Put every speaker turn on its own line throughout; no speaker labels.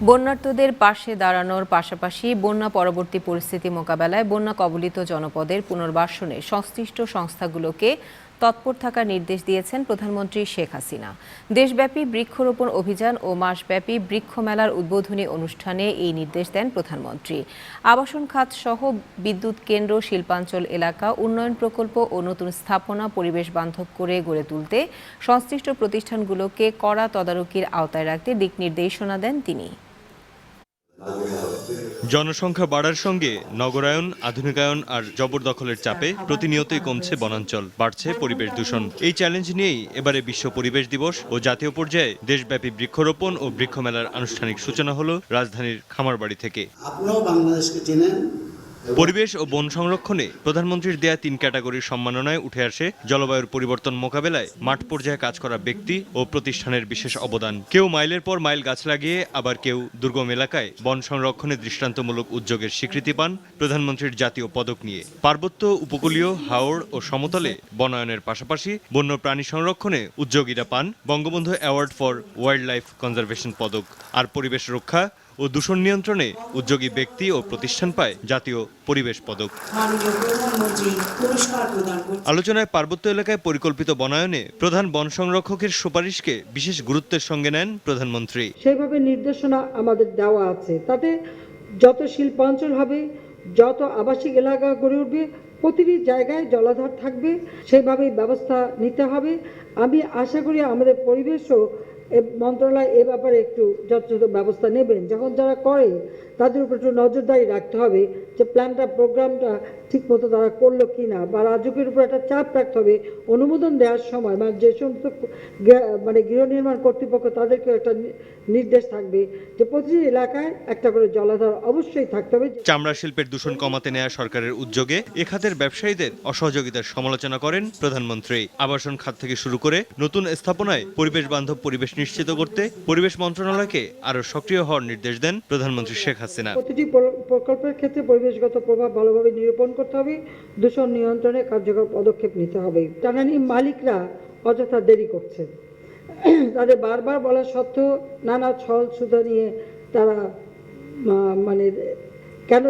বন্যার্তদের পাশে দাঁড়ানোর পাশাপাশি বন্যা পরবর্তী পরিস্থিতি মোকাবেলায় বন্যা কবলিত জনপদের পুনর্বাসনে সংশ্লিষ্ট সংস্থাগুলোকে তৎপর থাকার নির্দেশ দিয়েছেন প্রধানমন্ত্রী শেখ হাসিনা। দেশব্যাপী বৃক্ষরোপণ অভিযান ও মাসব্যাপী বৃক্ষ মেলার উদ্বোধনী অনুষ্ঠানে এই নির্দেশ দেন প্রধানমন্ত্রী। আবাসন খাত সহ বিদ্যুৎ কেন্দ্র, শিল্পাঞ্চল এলাকা, উন্নয়ন প্রকল্প ও নতুন স্থাপনা, পরিবেশ বান্ধব করে গড়ে তুলতে সংশ্লিষ্ট প্রতিষ্ঠানগুলোকে কড়া তদারকির আওতায় রাখতে দিক নির্দেশনা দেন তিনি।
জনসংখ্যা বাড়ার সঙ্গে নগরায়ন, আধুনিকায়ন আর জবরদখলের চাপে প্রতিনিয়তই কমছে বনাঞ্চল, বাড়ছে পরিবেশ দূষণ। এই চ্যালেঞ্জ নিয়েই এবারে বিশ্ব পরিবেশ দিবস ও জাতীয় পর্যায়ে দেশব্যাপী বৃক্ষরোপণ ও বৃক্ষমেলার আনুষ্ঠানিক সূচনা হলো রাজধানীর খামারবাড়ি থেকে।
আপনারাও বাংলাদেশকে চেনেন
পরিবেশ ও বন সংরক্ষণে প্রধানমন্ত্রীর দেয়া তিন ক্যাটাগরির সম্মাননায় উঠে আসে জলবায়ুর পরিবর্তন মোকাবেলায় মাঠ পর্যায়ে কাজ করা ব্যক্তি ও প্রতিষ্ঠানের বিশেষ অবদান। কেউ মাইলের পর মাইল গাছ লাগিয়ে, আবার কেউ দুর্গম এলাকায় বন সংরক্ষণে দৃষ্টান্তমূলক উদ্যোগের স্বীকৃতি পান প্রধানমন্ত্রীর জাতীয় পদক নিয়ে। পার্বত্য উপকূলীয় হাওড় ও সমতলে বনায়নের পাশাপাশি বন্য প্রাণী সংরক্ষণে উদ্যোগীরা পান Bangabandhu award for wildlife conservation পদক। আর পরিবেশ রক্ষা ও দূষণ নিয়ন্ত্রণে উদ্যোগী ব্যক্তি ও প্রতিষ্ঠান পায় জাতীয় পরিবেশ পদক।
মাননীয় প্রধানমন্ত্রী পুরস্কার প্রদান করছেন
আলোচনায় পার্বত্য এলাকায় পরিকল্পিত বনায়নে প্রধান বন সংরক্ষকের সুপারিশকে বিশেষ গুরুত্বের সঙ্গে নেন প্রধানমন্ত্রী।
সেইভাবে নির্দেশনা আমাদের দেওয়া আছে। তাতে যত শিল্পাঞ্চল হবে যত আবাসিক এলাকা গড়ে উঠবে প্রতিটি জায়গায় জলাধার থাকবে সেইভাবেই ব্যবস্থা নিতে হবে। আমি আশা করি আমাদের পরিবেশও মন্ত্রণালয় এ ব্যাপারে একটু যথাযথ ব্যবস্থা নেবেন। যখন যারা করে, তাদের উপর একটু নজরদারি রাখতে হবে যে প্ল্যানটা, প্রোগ্রামটা ঠিকমতো তারা করল কি না বা রাজকের উপর একটা চাপ রাখতে হবে। অনুমোদন দেওয়ার সময় মানে যে সমস্ত মানে গৃহ নির্মাণ কর্তৃপক্ষ তাদেরকে একটা নির্দেশ থাকবে যে প্রতিটি এলাকায় একটা করে জলাধার অবশ্যই থাকতে হবে।
চামড়া শিল্পের দূষণ কমাতে নেওয়া সরকারের উদ্যোগে এ খাতের ব্যবসায়ীদের অসহযোগিতার সমালোচনা করেন প্রধানমন্ত্রী। আবাসন খাত থেকে শুরু করে নতুন স্থাপনায় পরিবেশ বান্ধব পরিবেশ নিশ্চিত করতে পরিবেশ মন্ত্রণালয়কে আরও সক্রিয় হওয়ার নির্দেশ দেন প্রধানমন্ত্রী শেখ হাসিনা।
প্রতিটি প্রকল্পের ক্ষেত্রে পরিবেশগত প্রভাব ভালোভাবে নিরূপণ করতে হবে, দূষণ নিয়ন্ত্রণে কার্যকর পদক্ষেপ নিতে হবে। টানানি মালিকরা অযথা দেরি করছেন। তাদের বারবার বলা সত্ত্বেও নানা ছল সুতা নিয়ে তারা মানে কেন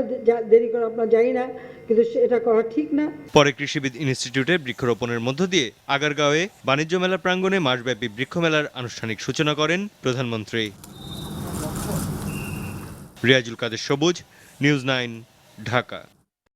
দেরি করে জানি না, কিন্তু এটা করা ঠিক না।
পরে কৃষিবিদ ইনস্টিটিউটে বৃক্ষরোপণের মধ্য দিয়ে আগারগাঁওয়ে বাণিজ্য মেলা প্রাঙ্গণে মাসব্যাপী বৃক্ষমেলার আনুষ্ঠানিক সূচনা করেন প্রধানমন্ত্রী। রিয়াজুল কাদের সবুজ, নিউজ নাইন, ঢাকা।